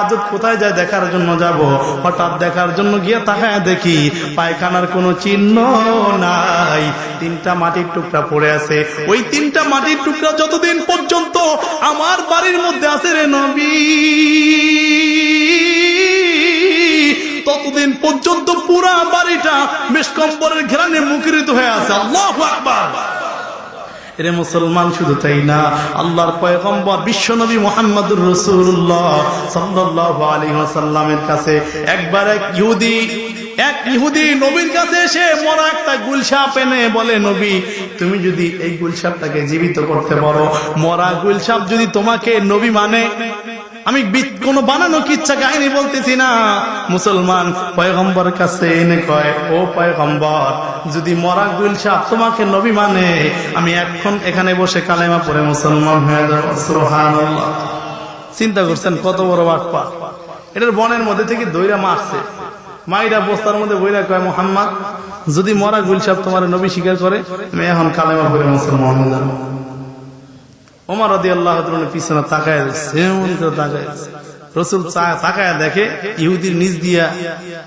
আজব কোথায় যায় দেখার জন্য যাব? হঠাৎ দেখার জন্য গিয়ে তাকায় দেখি পায়খানার কোনো চিহ্ন নাই। তিনটা মাটির টুকরা পড়ে আছে। ওই তিনটা মাটির টুকরা যতদিন পর্যন্ত আমার বাড়ির মধ্যে আছে রে নবী। ততদিন পর্যন্ত পুরা বাড়িটা মেসকম্বরের ঘেরানে মুখরিত হয়ে আছে। আল্লাহ আকবার। এরে মুসলমান শুধু তাই না, আল্লাহর পয়গম্বর বিশ্বনবী মোহাম্মদুর রসুল্লাহ সাল্লাহ আলী সাল্লামের কাছে একবার এক ইহুদি এক ইহুদি নবীর কাছে এসে মরা একটা গুলসাপ এনে বলে, নবী, তুমি যদি এই গুলসাপটাকে জীবিত করতে পারো, মরা গুলসাপ যদি তোমাকে নবী মানে আমি কোনো বানানো কিচ্ছা কাহিনী বলতেছি না। মুসলমান পয়গম্বর কাছে এনে কয়, ও পয়গম্বর, যদি মরা গুলসাপ তোমাকে নবী মানে আমি এখন এখানে বসে কালেমা পড়ে মুসলমান হয়ে যাব। চিন্তা করছেন কত বড় বাটপা এটার বনের মধ্যে থেকে দইরা মারছে। মাইরা বস্তার মধ্যে বইরা কয়, মোহাম্মদ, যদি মরা গুলসাপ তোমার নবী স্বীকার করে, আমি এখন কালেমা পড়ে মুসলমান হয়ে যাব। ওমর রদি আল্লাহ পিছনে তাকায় এমন করে তাকায় রসুল তাকায় দেখে, ইহুদির নিচ দিয়া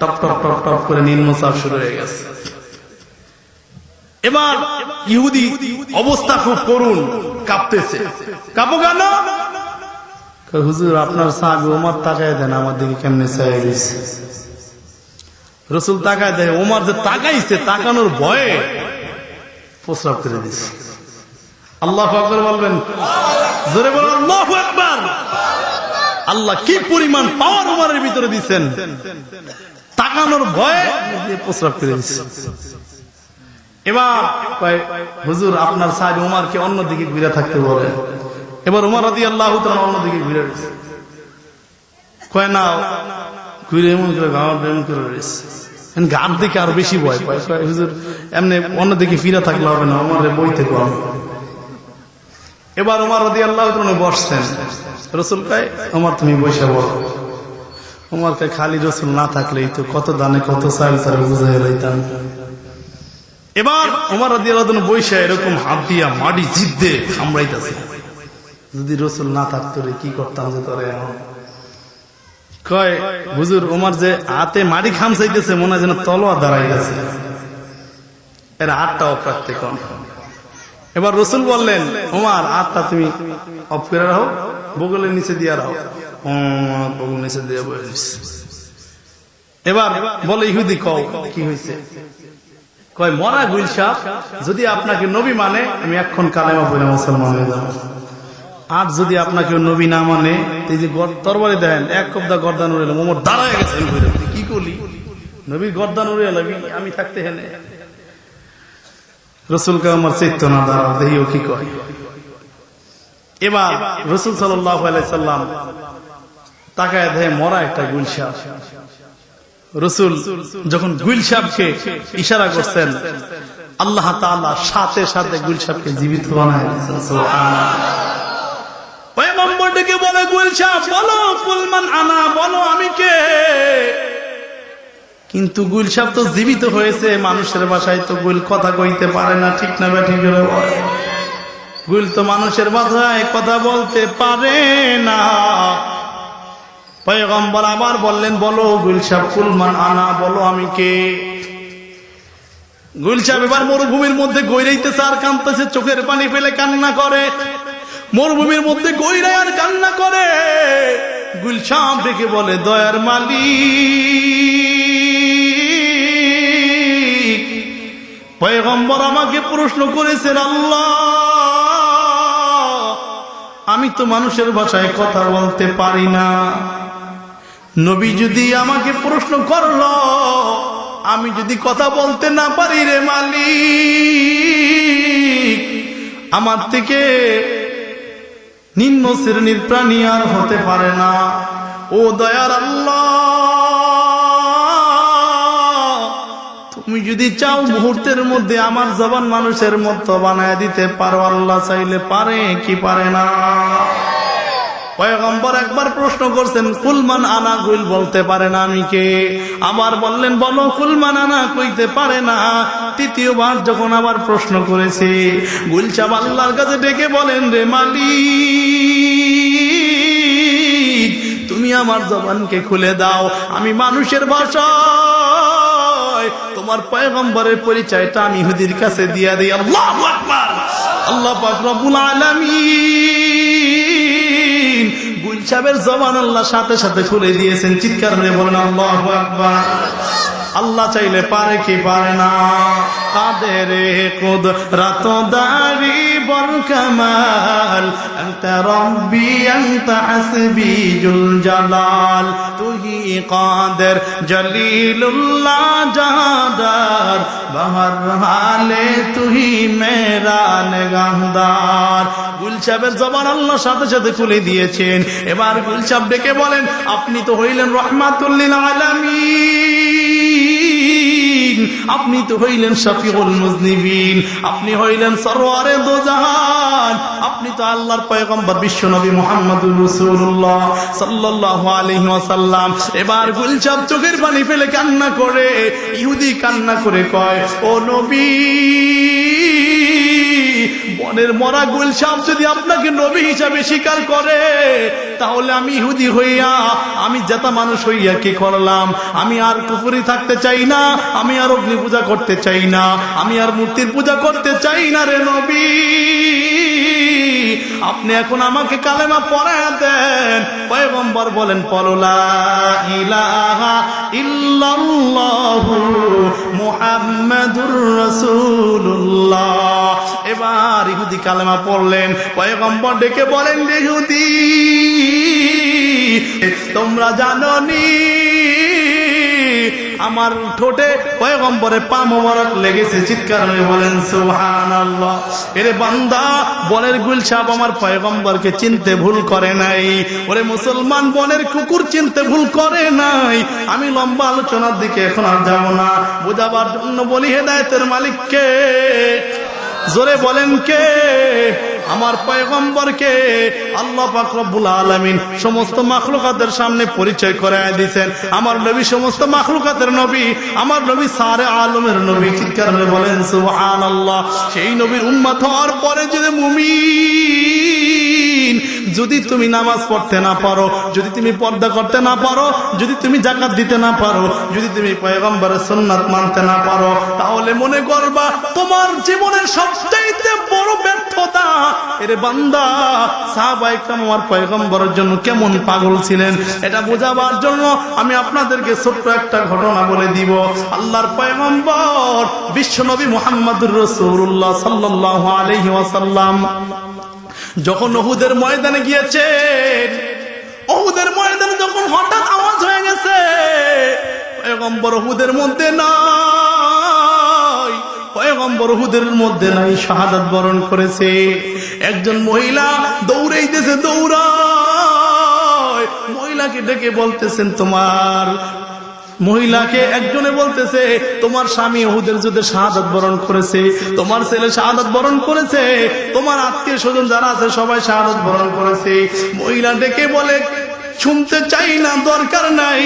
টপ টপ টপ টপ করে নিম্নচাপ শুরু হয়ে গেছে। এবার ইহুদি অবস্থা খুব করুন কাঁপতেছে। কাঁপো কেন? হুজুর, আপনার সাহাবি ওমার তাকায় দেন, আমার দিকে কেমনে চাই দিচ্ছে রসুল তাকায় দেয় ওমার যে তাকাইছে, তাকানোর ভয়ে প্রস্রাব করে দিচ্ছে আল্লাহ আকবর বলবেন। জোরে আল্লাহ আকবর। আল্লাহ কি পরিমাণ পাওয়ার উমারের ভিতরে দিচ্ছেন তাকানোর ভয়ে প্রস্রাব করে দিচ্ছে এবার হুজুর, আপনার সাহেব উমারকে অন্যদিকে ঘুরে থাকতে বলেন। এবার উমার রাদি আল্লাহ অন্যদিকে ঘুরে রয়েছে। কয়, না, ঘুরে এমন করে গাওয়ার এমন করে রয়েছে। দিকে আরও বেশি ভয় পায়। হুজুর, এমনি অন্যদিকে ফিরে থাকলে হবে না আমার বইতে কম এবার উমার রদি আল্লাহ বসছেন। রসুল কায় আমার তুমি বসে বলো উমার কায়, খালি রসুল না থাকলেই তো কত দানে কত চাল তারা বুঝাই লইতাম। এবার উমার রদি আল্লাহ বৈশা এরকম হাত দিয়া মাটি জিদ্দে কামড়াইতেছে যদি রসুল না থাকতো রে, কি করতাম যে তোরে এখন? কয়, হুজুর ওমার যে হাতে মাটি খামচাইতেছে, মনে হয় যেন তলোয়া দাঁড়াই গেছে এর হাতটা অপ্রাপ্তে কম এবার রসুল বললেন, ওমার আটটা তুমি অফ করে রাখো, বগলের নিচে দিয়ে রাখো। বগল নিচে দিয়ে এবার বলে, ইহুদি কও, কি হয়েছে? কয়, মরা গুলশা যদি আপনাকে নবী মানে আমি এখন কালেমা পড়ে মুসলমান হয়ে যাব। আর যদি আপনাকে নবী না মানে এই যে তরবারি দেন এক কবদা গর্দান উড়ে এলাম ওমর দাঁড়ায় ঘুরে। কি করলি নবীর গর্দান উড়ে এলাম আমি থাকতে হেনে। রসুলকে আমার চেতনা দাঁড়াও দেহিও কি কয় এবার রসুল সাল্লাম তাকায় দেয় মরা একটা রসুল যখন গুলসাপকে ইশারা করছেন, আল্লাহ তাআলা সাথে সাথে জীবিত বানায় বলে গুলসাপ বলো কুলমান আনা, বলো, আমি কে? কিন্তু গুলসাপ তো জীবিত হয়েছে, মানুষের বাসায় তো গুল কথা কইতে পারে না, ঠিক না করে বলে। গুল তো মানুষের বাসায় কথা বলতে পারে না। পয়গম্বর আবার বললেন, বলো গুলসাপ কুলমান আনা, বলো আমি কে? গুলসাপ এবার মরুভূমির মধ্যে গৈরাইতেছে আর কাঁদতেছে চোখের পানি ফেলে কান্না করে। মরুভূমির মধ্যে গৈরায় আর কান্না করে। গুলসাপ ডেকে বলে, দয়ার মালিক। পয়গম্বর আমাকে প্রশ্ন করেছেন, আল্লাহ, আমি তো মানুষের ভাষায় কথা বলতে পারি না। নবী যদি আমাকে প্রশ্ন করল, আমি যদি কথা বলতে না পারি রে মালিক, আমার থেকে নিম্ন শ্রেণির প্রাণী আর হতে পারে না। ও দয়ার আল্লাহ যদি চাও মুহূর্তের মধ্যে আমার জবান মানুষের মতো বানায় দিতে পারো, আল্লাহ চাইলে পারে কি পারে না? পয়গম্বর একবার প্রশ্ন করছেন, কুলমান আনা গুল বলতে পারে না আমি কে? আবার বললেন, বলো, কুলমান আনা কইতে পারে না। তৃতীয়বার যখন আবার প্রশ্ন করেছে গুলচাব আল্লাহর কাছে ডেকে বলেন রে মালিক, তুমি আমার জবানকে খুলে দাও, আমি মানুষের ভাষায় তোমার পয়গম্বরের পরিচয়টা আমি ইহুদির কাছে দিয়া দিই। আল্লাহ আল্লাহ পাক রব্বুল আলামিন গুল জবান আল্লাহ সাথে সাথে খুলে দিয়েছেন, চিৎকার করে বলেন, আল্লাহ আকবার। আল্লাহ চাইলে পারে কি পারে না। কাদের কুদ রাত বল কামাল, আনতা রব্বি, আনতা জুল জলাল। তুহি কাদের জলিলুল্লাহ জাদার, বহর হালে তুহি মেরা নেগাহদার গুলশাবের জবান আল্লাহ সাথে সাথে খুলে দিয়েছেন। এবার গুলশাব ডেকে বলেন, আপনি তো হইলেন রহমাতুল্লিল আলামিন। আপনি তো হইলেন শফিউল মুজনিবিন, আপনি হইলেন সরওয়ারে দোজাহান, আপনি তো আল্লাহর পয়গম্বর বিশ্ব নবী মুহাম্মদুর রাসূলুল্লাহ সাল্লাল্লাহু আলাইহি ওয়াসাল্লাম। এবার গুলচাপ চোখের পানি ফেলে কান্না করে, ইহুদি কান্না করে কয়, ও নবী বনের মরা গুলশাম যদি আপনাকে নবী হিসাবে স্বীকার করে তাহলে আমি ইহুদি হইয়া, আমি জেতা মানুষ হইয়া কি করলাম? আমি আর কুপুরি থাকতে চাই না, আমি আর অগ্নি পূজা করতে চাই না, আমি আর মূর্তির পূজা করতে চাই না রে নবী। আপনি এখন আমাকে কালেমা পড়ায় দেন। পয়গম্বর বলেন পরলা ইলাহা ইল্লাল্লাহু মুহাম্মাদুর রাসূলুল্লাহ। এবার ইহুদি কালেমা পড়লেন। পয়গম্বর ডেকে বলেন ইহুদি, তোমরা জানো নি আমার ঠোঁটে পয়গম্বরে পা মোবারক লেগেছে। চিৎকার হয়ে বলেন, সুবহানাল্লাহ। এরে বান্দা, বনের গুল সাহেব আমার পয়গম্বরকে চিনতে ভুল করে নাই। ওরে মুসলমান, বনের কুকুর চিনতে ভুল করে নাই। আমি লম্বা আলোচনার দিকে এখন আর যাব না। বোঝাবার জন্য বলি হেদায়তের মালিককে। জোরে বলেন কে? আমার পয়গম্বরকে আল্লাহ পাক আলমিন সমস্ত মাখলুকাতের সামনে পরিচয় করায় দিয়েছেন আমার নবী সমস্ত মাখলুকাতের নবী, আমার নবী সারে আলমের নবী। চিৎকার কারণে বলেন, সুবহানাল্লাহ। সেই নবীর উন্মাত হওয়ার পরে যদি মুমিন যদি তুমি নামাজ পড়তে না পারো, যদি তুমি পর্দা করতে না পারো, যদি তুমি জাকাত দিতে না পারো, যদি তুমি পয়গম্বরের সুন্নাত মানতে না পারো, তাহলে মনে করবা তোমার জীবনের সবচাইতে বড় ব্যর্থতা। এরে বান্দা, সাহাবা একদম আমার পয়গম্বরের জন্য কেমন পাগল ছিলেন? এটা বোঝাবার জন্য আমি আপনাদেরকে ছোট্ট একটা ঘটনা বলে দিব। আল্লাহর পয়গম্বর বিশ্বনবী মোহাম্মদুর রসুল্লাহ সাল্লাহ আলহি যখন ওহুদের ময়দানে গিয়েছেন, ওহুদের ময়দানে যখন হঠাৎ আওয়াজ হয়ে গেছে, পয়গম্বর ওহুদের মধ্যে নাই, পয়গম্বর ওহুদের মধ্যে নাই শাহাদাত বরণ করেছে। একজন মহিলা দৌড়াইতেছে, দৌড়ায়। মহিলাকে ডেকে বলতেছেন, তোমার মহিলাকে একজনে বলতেছে, তোমার স্বামী ওহুদের যুদ্ধে শাহাদত বরণ করেছে, তোমার ছেলে শাহাদত বরণ করেছে, তোমার আত্মীয় স্বজন যারা আছে সবাই শাহাদত বরণ করেছে। মহিলা ডেকে বলে, শুনতে চাই না, দরকার নাই।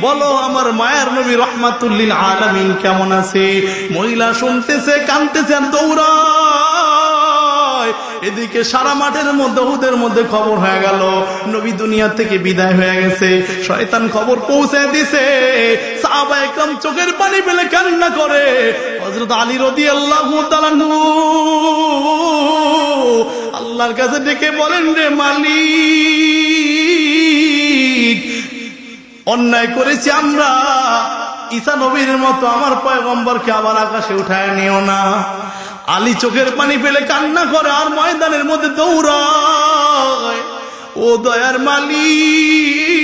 বলো, আমার মায়ের নবী রহমাতুল্লিল আলামিন কেমন আছে? মহিলা শুনতেছে কানতেছে আর দৌড়ায়। এদিকে সারা মাঠের মধ্যে ওদের মধ্যে খবর হয়ে গেল। নবী দুনিয়া থেকে বিদায় হয়ে গেছে। শয়তান খবর পৌঁছে দিছে। সাহাবা একদম চোখের পানি ফেলে কান্না করে। হজরত আলী রদি আল্লাহ আল্লাহর কাছে ডেকে বলেন, রে মালিক, অন্যায় করেছি আমরা। ঈসা নবীর মতো আমার পয়গম্বরকে আবার আকাশে উঠায় নিও না। আলী চোখের পানি ফেলে কান্না করে আর ময়দানের মধ্যে দৌড়ায়। ও দয়ার মালিক,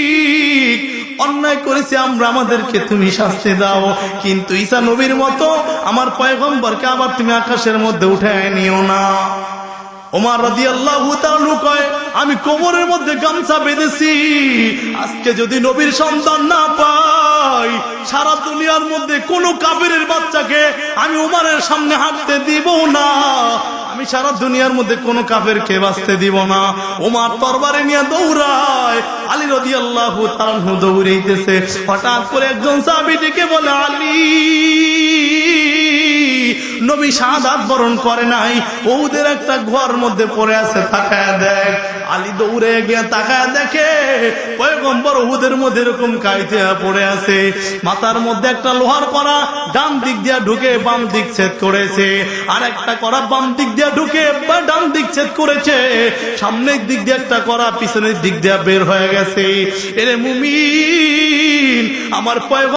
অন্যায় করেছি আমরা, আমাদেরকে তুমি শাস্তি দাও। কিন্তু ঈসা নবীর মতো আমার পয়গম্বরকে আবার তুমি আকাশের মধ্যে উঠায় নিও না। আমি কোমরের মধ্যে গামছা বেঁধেছি, আজকে যদি নবীর সন্তান না পাই সারা দুনিয়ার মধ্যে কোন কাবেরের বাচ্চাকে আমি উমারের সামনে হাঁটতে দিব না। আমি সারা দুনিয়ার মধ্যে কোন কাফের কে বাঁচতে দিব না। ওমার তরবারে নিয়ে দৌড়ায়, আলী রদি আল্লাহ দৌড়াইতেছে। হঠাৎ করে একজন সাহাবি ডেকে বলে, আলী, নবী শাহাদাত বরণ করে নাই। ওদের একটা ঘর মধ্যে পড়ে আছে, তাকায় দেখ। আলী দৌড়ে গিয়ে তাকায় দেখে পয়গম্বর উহুদের মধ্যে এরকম কাইতে পড়ে আছে। মাথার মধ্যে একটা লোহার করা ডান দিক দিয়ে ঢুকে বাম দিক ছেদ করেছে। আর একটা করা বাম দিক দিয়ে ঢুকে ডান দিক ছেদ করেছে। সামনের দিক দিয়ে একটা করা পিছনের দিক দিয়ে বের হয়ে গেছে। এরে মুমিন, আমার পয়গম্বর